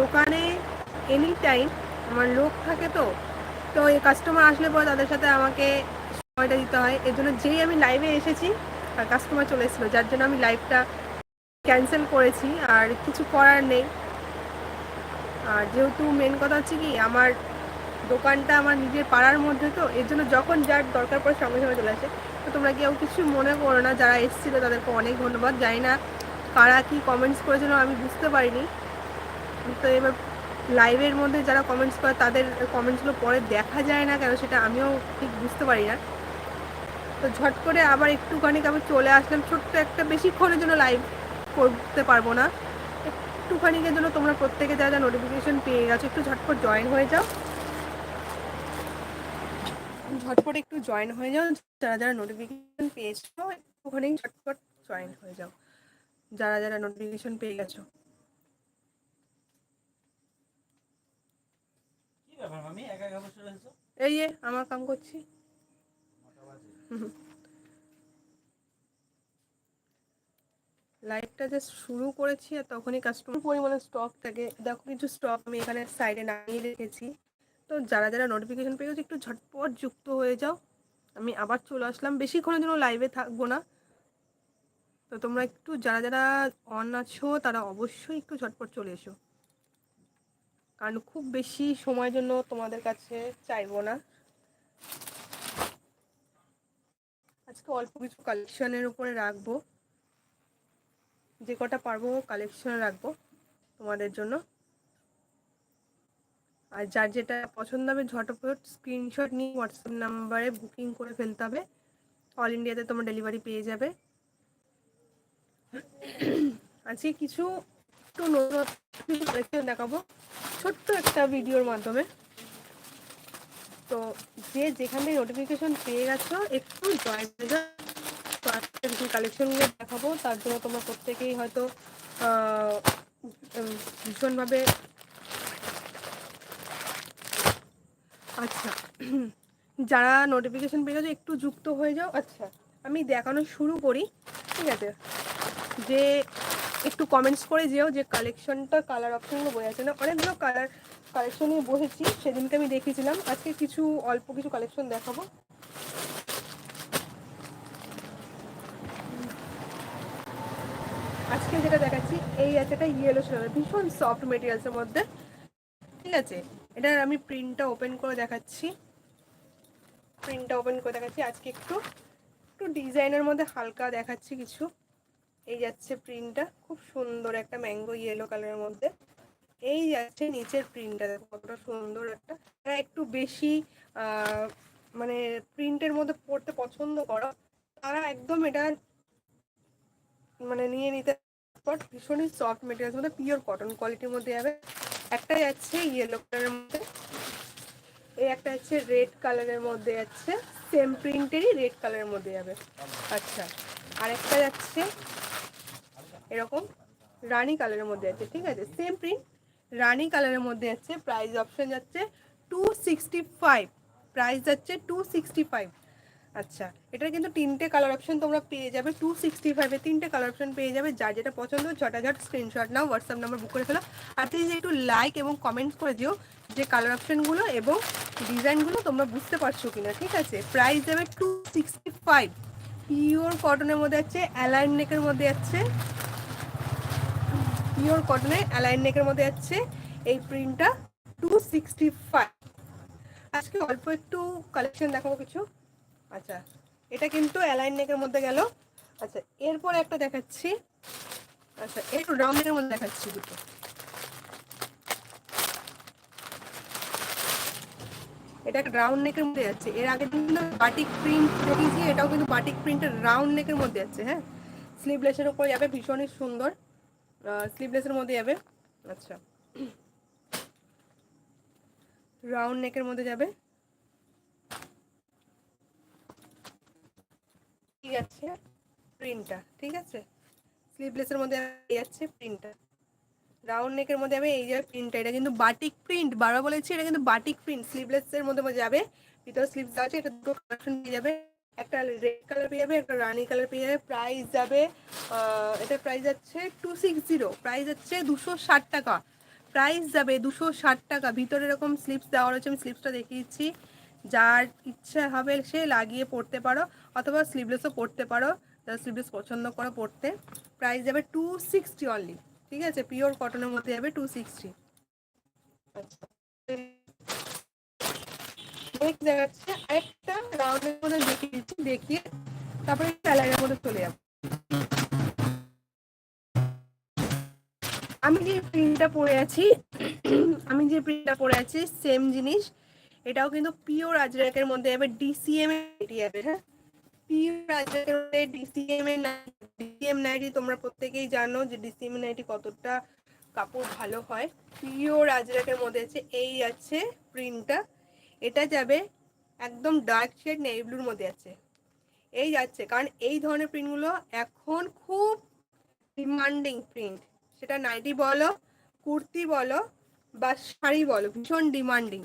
দোকানে any time আমার লোক থাকে তো তো এই কাস্টমার আসলে পরে তাদের সাথে আমাকে সময়টা দিতে হয়। এর জন্য যেই আমি লাইভে এসেছি, আর কাস্টমার চলে এসেছিল, যার জন্য আমি লাইভটা ক্যান্সেল করেছি, আর কিছু করার নেই। আর যেহেতু মেন কথা হচ্ছে কি, আমার দোকানটা আমার নিজের পাড়ার মধ্যে তো, এর জন্য যখন যার দরকার পড়ে সঙ্গে সঙ্গে চলে আসে। তো তোমরা কেউ কিছু মনে করো না, যারা এসেছিল তাদেরকে অনেক ধন্যবাদ। জানি না কারা কি কমেন্টস করেছিল, আমি বুঝতে পারিনি। তো এবার লাইভের মধ্যে যারা কমেন্টস করে, তাদের কমেন্টসগুলো পরে দেখা যায় না কেন সেটা আমিও ঠিক বুঝতে পারি না। তো ঝট করে আবার একটুখানি আমি চলে আসলাম। ছোট্ট একটা বেশিক্ষণের জন্য লাইভ করতে পারব না। একটুখানিকের জন্য তোমরা প্রত্যেকে যারা যা নোটিফিকেশন পেয়ে গেছো, একটু ঝটপট জয়েন হয়ে যাও। ঝটপট একটু জয়েন হয়ে যাও। যারা যারা নোটিফিকেশন পেয়েছ, একটুখানি ঝটপট জয়েন হয়ে যাও। যারা যারা নোটিফিকেশন পেয়ে গেছো কি ব্যাপার মামি একা একা বসে রয়েছো এই যে আমার কাম করছি। লাইভটা জাস্ট শুরু করেছি আর তখনই কাস্টমার পরিমাণে স্টক থাকে। দেখো কিছু স্টক আমি এখানে সাইডে নামিয়ে রেখেছি। তো যারা যারা নোটিফিকেশন পেয়ে গেছে একটু ঝটপট যুক্ত হয়ে যাও। আমি আবার চলে আসলাম। বেশিক্ষণের জন্য লাইভে থাকব না। তো তোমরা একটু যারা যারা অন আছো তারা অবশ্যই একটু ঝটপট চলে এসো। কারণ খুব বেশি সময়ের জন্য তোমাদের কাছে চাইব না। আজকে অল্প কিছু কালেকশনের উপরে রাখব। যে কটা পারব কালেকশন রাখব তোমাদের জন্য। আর যার যেটা পছন্দ হবে ঝটপট স্ক্রিনশট নিয়ে হোয়াটসঅ্যাপ নাম্বারে বুকিং করে ফেলতে হবে। অল ইন্ডিয়াতে তোমার ডেলিভারি পেয়ে যাবে। আজকে কিছু একটু নতুন কালেকশন দেখাবো? ছোট্ট একটা ভিডিওর মাধ্যমে। তো যে যেখান নোটিফিকেশন পেয়ে গেছো, একটু জয়েন কালেকশনগুলো দেখাবো। তার জন্য তোমরা প্রত্যেকেই হয়তো ভীষণভাবে আচ্ছা। যারা নোটিফিকেশন পেয়ে গেছে, একটু যুক্ত হয়ে যাও। আচ্ছা আমি দেখানো শুরু করি। ঠিক আছে? যে একটু কমেন্টস করে যেও যে কালেকশনটা কালার অপশনগুলো বোঝা আছে। না, অনেকগুলো কালার কালেকশন নিয়ে বসেছি, সেদিনকে আমি দেখেছিলাম আজকে কিছু, অল্প কিছু কালেকশন দেখাবো। আজকে যেটা দেখাচ্ছি, এই আছে একটা ইয়েলো কালার ভীষণ সফট মেটেরিয়ালসের মধ্যে। ঠিক আছে? এটার আমি প্রিন্টটা ওপেন করে দেখাচ্ছি। প্রিন্টটা ওপেন করে দেখাচ্ছি। আজকে একটু একটু ডিজাইনের মধ্যে হালকা দেখাচ্ছি কিছু। এই যাচ্ছে প্রিন্টটা খুব সুন্দর একটা ম্যাঙ্গো ইয়েলো কালারের মধ্যে। এই যাচ্ছে নিচের প্রিন্টটা দেখো কতটা সুন্দর একটা। একটু বেশি মানে প্রিন্টের মধ্যে পড়তে পছন্দ করো, তারা একদম এটা মানে নিয়ে নিতে বাট ভীষণই সফট মেটেরিয়ালস মধ্যে পিওর কটন কোয়ালিটির মধ্যে যাবে। একটা যাচ্ছে ইয়েলো কালারের মধ্যে। এই একটা যাচ্ছে রেড কালারের মধ্যে যাচ্ছে। সেম প্রিন্টেরই রেড কালারের মধ্যে যাবে। আচ্ছা। আরেকটা যাচ্ছে এরকম রানী কালারের মধ্যে আছে, ঠিক আছে? সেম প্রিন্ট রানী কালারের মধ্যে আছে প্রাইস অপশন যাচ্ছে টু সিক্সটি ফাইভ প্রাইস যাচ্ছে টু সিক্সটি ফাইভ আচ্ছা এটার কিন্তু তিনটে কালার অপশন তোমরা পেয়ে যাবে টু সিক্সটি ফাইভে তিনটে কালার অপশন পেয়ে যাবে, যার যেটা পছন্দ, ঝটাঝট স্ক্রিনশট নাও হোয়াটসঅ্যাপ নাম্বার বুক করে ফেলো। আর প্লিজ একটু লাইক এবং কমেন্টস করে দিও যে কালার অপশনগুলো এবং ডিজাইনগুলো তোমরা বুঝতে পারছ কিনা, ঠিক আছে? প্রাইস যাবে টু সিক্সটি ফাইভ পিওর কটনের মধ্যে আছে অ্যালাইন নেকের মধ্যে আছে পিওর কটনে অ্যালাইন নেকের মধ্যে আছে এই প্রিন্টটা টু সিক্সটি ফাইভ আজকে অল্প একটু কালেকশন দেখাবো কিছু। আচ্ছা এটা কিন্তু অ্যালাইন নেকের মধ্যে গেল। আচ্ছা এরপর একটা দেখাচ্ছি। আচ্ছা একটু রাউন্ড নেকের মধ্যে দেখাচ্ছি দুটো। এটা একটা রাউন্ড নেকের মধ্যে যাচ্ছে এর আগে কিন্তু বাটিক প্রিন্ট দেখিয়েছি, এটাও কিন্তু বাটিক প্রিন্টের রাউন্ড নেকের মধ্যে যাচ্ছে হ্যাঁ? স্লিভলেসের উপর যাবে, ভীষণই সুন্দর। স্লিভলেসের মধ্যে যাবে। আচ্ছা। রাউন্ড নেকের মধ্যে যাবে। ঠিক আছে প্রিন্টটা ঠিক আছে? স্লিভলেসের মধ্যে যাচ্ছে প্রিন্টটা রাউন্ড নেকের মধ্যে যাবে, এই যে প্রিন্টটা এটা কিন্তু বাটিক প্রিন্ট বারবার বলেছি, এটা কিন্তু বাটিক প্রিন্ট স্লিভলেসের মধ্যে যাবে। ভিতরে স্লিভ আছে, এটা দুটো কালেকশন যাবে। একটা রেড কালার পেয়ে যাবে, একটা রানি কালার পেয়ে যাবে প্রাইস যাবে এটার প্রাইস যাচ্ছে টু সিক্স জিরো প্রাইস যাচ্ছে দুশো ষাট টাকা। প্রাইস যাবে দুশো ষাট টাকা। ভিতরে এরকম স্লিপস দেওয়া রয়েছে, আমি স্লিপসটা দেখিয়েছি যার ইচ্ছা হবে সে লাগিয়ে পড়তে পারো, অথবা স্লিভলেসও পড়তে পারো। যারা স্লিভলেস পছন্দ করো পড়তে প্রাইস যাবে টু সিক্সটি অনলি ঠিক আছে? পিওর কটনের মধ্যে যাবে টু সিক্সটি নেক্সট দেখাচ্ছে আরেকটা রাউন্ডের মধ্যে দেখিয়ে দিচ্ছি দেখিয়ে তারপরে স্যালারির মধ্যে চলে যাব। আমি যে প্রিন্টটা পরে আছি, আমি যে প্রিন্টটা পরে আছি সেম জিনিস। এটাও কিন্তু পিওর আজরাকের মধ্যে যাবে ডিসিএম এটি যাবে হ্যাঁ? পিওর আজরাকের মধ্যে ডিসিএম এর ডিসিএম নাইটি তোমরা প্রত্যেকেই জানো যে ডিসিএম নাইটি কতটা কাপড় ভালো হয়। পিওর আজরাকের মধ্যে আছে, এই আছে প্রিন্টটা এটা যাবে একদম ডার্ক শেড নেভি ব্লুর মধ্যে আছে। এই যাচ্ছে, কারণ এই ধরনের প্রিন্টগুলো এখন খুব ডিমান্ডিং প্রিন্ট সেটা নাইটি বলো, কুর্তি বলো, বা শাড়ি বলো, ভীষণ ডিমান্ডিং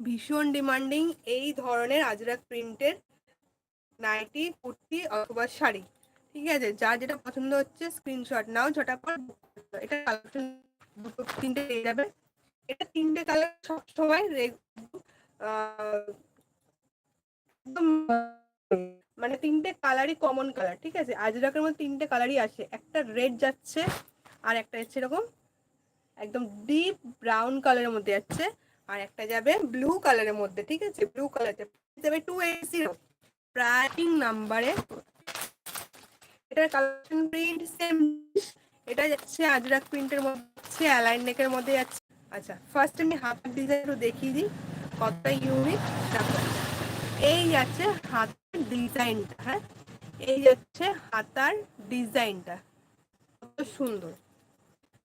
ভীষণ ডিমান্ডিং এই ধরনের আজরাক প্রিন্টের নাইটি কুর্তি অথবা শাড়ি। ঠিক আছে, যার যেটা পছন্দ হচ্ছে স্ক্রিনশট নাও, ঝটাপট। এটা কালেকশন দুটো তিনটে পেয়ে যাবে। এটা তিনটে কালার সবসময় মানে তিনটে কালারই কমন কালার ঠিক আছে? আজরাকের মধ্যে তিনটে কালারই আসে। একটা রেড যাচ্ছে আর একটা যাচ্ছে এরকম একদম ডিপ ব্রাউন কালারের মধ্যে যাচ্ছে আর একটা যাবে ব্লু কালারের মধ্যে, ঠিক আছে? ব্লু কালার যাবে। টু এইট জিরো প্রাইং নাম্বারে এটার কালেকশন প্রিন্ট সেম এটা যাচ্ছে আজরাক প্রিন্টের মধ্যে, যাচ্ছে অ্যালাইন নেকের মধ্যে যাচ্ছে। আচ্ছা ফার্স্ট আমি হাতের ডিজাইন দেখিয়ে দিই। কতটা ইউনিক দেখো। এই যাচ্ছে হাতের ডিজাইনটা হ্যাঁ? এই যাচ্ছে হাতার ডিজাইনটা কত সুন্দর।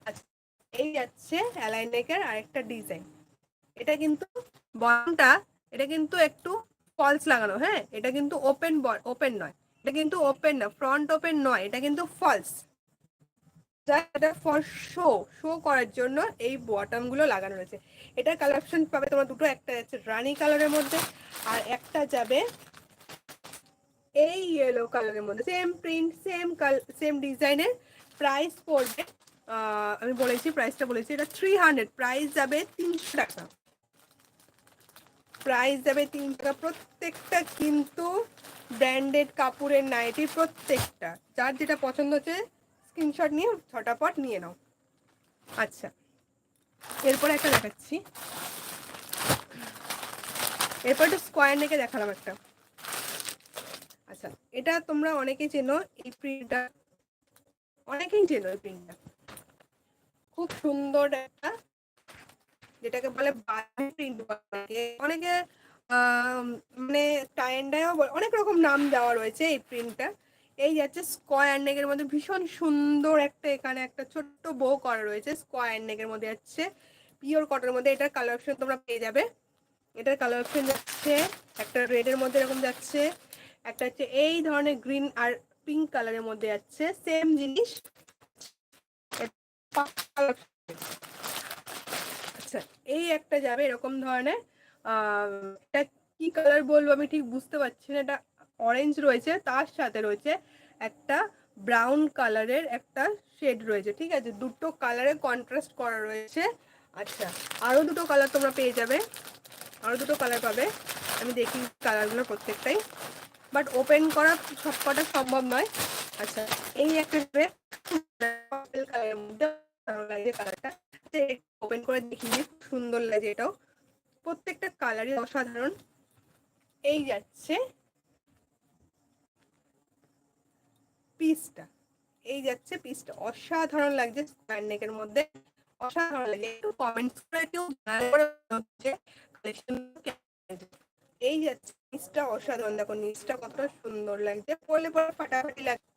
আচ্ছা এই যাচ্ছে অ্যালাইন নেকের আরেকটা ডিজাইন এটা কিন্তু বনটা এটা কিন্তু একটু ফলস লাগানো হ্যাঁ? এটা কিন্তু ওপেন ওপেন নয়। এটা কিন্তু ওপেন না ফ্রন্ট ওপেন নয়, এটা কিন্তু ফলস এটা ফর শো শো করার জন্য এই বটমগুলো লাগানো রয়েছে। এটার কালেকশন পাবে তোমার দুটো, একটা যাচ্ছে রানি কালারের মধ্যে আর একটা যাবে এই ইয়েলো কালারের মধ্যে। সেম প্রিন্ট সেম সেম ডিজাইনের প্রাইস পড়বে আমি বলেছি প্রাইসটা বলেছি, এটা থ্রি হান্ড্রেড প্রাইস যাবে তিনশো টাকা। প্রাইস যাবে তিন টাকা, প্রত্যেকটা কিন্তু ব্র্যান্ডেড কাপড়ের নাইটি প্রত্যেকটা। যার যেটা পছন্দ হচ্ছে স্ক্রিনশট নিয়ে ছটাপট নিয়ে নাও। আচ্ছা এরপর একটা দেখাচ্ছি। এরপর একটু স্কোয়ার নেকে দেখালাম একটা। আচ্ছা এটা তোমরা অনেকেই চেনো, এই প্রিন্টটা অনেকেই চেনো এই প্রিন্টটা খুব সুন্দর একটা, যেটাকে বলে বাজি প্রিন্ট অনেকে। মানে টাইন্ডায়ও অনেক রকম নাম দেওয়া রয়েছে এই প্রিন্টটা এই যাচ্ছে স্কোয়ার নেকের মধ্যে ভীষণ সুন্দর একটা এখানে একটা ছোট্ট বো করা রয়েছে স্কোয়ার নেকের মধ্যে যাচ্ছে পিওর কটনের মধ্যে এটার কালার অপশন তোমরা পেয়ে যাবে। এটার কালার অপশন যাচ্ছে, একটা রেডের মধ্যে এরকম যাচ্ছে, একটা হচ্ছে এই ধরনের গ্রিন আর পিঙ্ক কালারের মধ্যে যাচ্ছে সেম জিনিস। আচ্ছা এই একটা যাবে এরকম ধরনের। এটা কি কালার বলব আমি ঠিক বুঝতে পারছি না, এটা অরেঞ্জ রয়েছে তার সাথে রয়েছে একটা ব্রাউন কালারের একটা শেড রয়েছে ঠিক আছে? দুটো কালারে কন্ট্রাস্ট করা রয়েছে। আচ্ছা আরও দুটো কালার তোমরা পেয়ে যাবে। আরও দুটো কালার পাবে। আমি দেখি কালারগুলো প্রত্যেকটাই। বাট ওপেন করা সব কটা সম্ভব নয়। আচ্ছা এই একটা কালারের মধ্যে ওপেন করে দেখিয়ে দিই, খুব সুন্দর লাগে এটাও। প্রত্যেকটা কালারই অসাধারণ। এই যাচ্ছে পিসটা এই যাচ্ছে পিসটা অসাধারণ লাগছে স্কোয়ার নেকের মধ্যে। অসাধারণ লাগে একটু কমেন্টস করে কেউ হচ্ছে কালেকশন এই যাচ্ছে নিচটা অসাধারণ। দেখো নিচটা কত সুন্দর লাগছে। পরলে পরে ফাটাফাটি লাগছে।